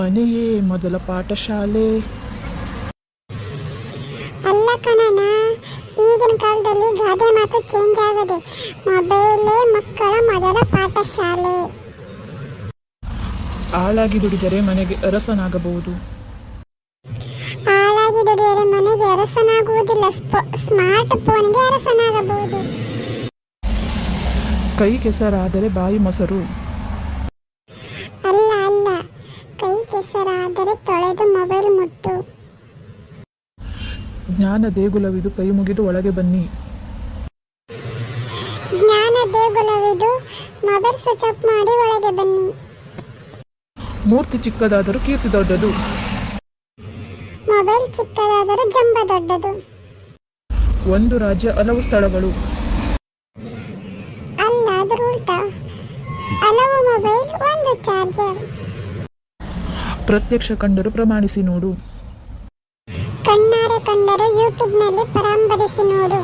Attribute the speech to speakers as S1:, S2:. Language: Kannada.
S1: ಮನೆಯೇ ಮೊದಲ ಪಾಠಶಾಲೆ.
S2: ಅಲ್ಲ ಕಣಣ್ಣ ಈಗಿನ ಕಾಲದಲ್ಲಿ ಗಾದೆ ಮಾತು ಚೇಂಜ್ ಆಗದೆ. ಮೊಬೈಲೇ ಮಕ್ಕಳ ಮೊದಲ ಪಾಠಶಾಲೆ.
S1: ಆಳಾಗಿ ದುಡಿದರೆ ಮನೆಗೆ ಅರಸನಾಗಬಹುದು.
S2: ಹಾಳಾಗಿ ದುಡಿದರೆ ಮನೆಗೆ ಅರಸನಾಗುವುದಿಲ್ಲ. ಸ್ಮಾರ್ಟ್ ಫೋನ್ಗೆ ಅರಸನಾಗಬಹುದು.
S1: ಕೈ ಕೆಸರಾದರೆ ಬಾಯಿ ಮೊಸರು
S2: ಅಲ್ಲ ಅಲ್ಲ ಕೈ ಕೆಸರಾದರೆ ತೊಳೆದು ಮುಟ್ಟು
S1: ಜ್ಞಾನ ದೇಗುಲವಿದು ಕೈ ಮುಗಿದು ಒಳಗೆ ಬನ್ನಿ.
S2: ಜ್ಞಾನ ದೇಗುಲವಿದು ಮೊಬೈಲ್ ಸ್ವಿಚ್ ಆಫ್ ಮಾಡಿ ಒಳಗೆ ಬನ್ನಿ.
S1: ಮೂರ್ತಿ ಚಿಕ್ಕದಾದರೂ ಕೀರ್ತಿ ದೊಡ್ಡದು.
S2: ಮೊಬೈಲ್ ಚಿಕ್ಕದಾದರೂ ಜಂಬ ದೊಡ್ಡದು.
S1: ಒಂದು ರಾಜ್ಯ ಹಲವು ಸ್ಥಳಗಳು.
S2: ಅಲ್ಲ ಅದ್ರ ಉಲ್ಟಾ. ಹಲವು ಮೊಬೈಲ್ ಒಂದು ಚಾರ್ಜರ್.
S1: ಪ್ರತ್ಯಕ್ಷ ಕಂಡರು ಪ್ರಮಾಣಿಸಿ ನೋಡು.
S2: ಕಣ್ಣಾರೆ ಕಂಡರು ಯೂಟ್ಯೂಬ್ನಲ್ಲಿ ಪರಾಂಬರಿಸಿ ನೋಡು.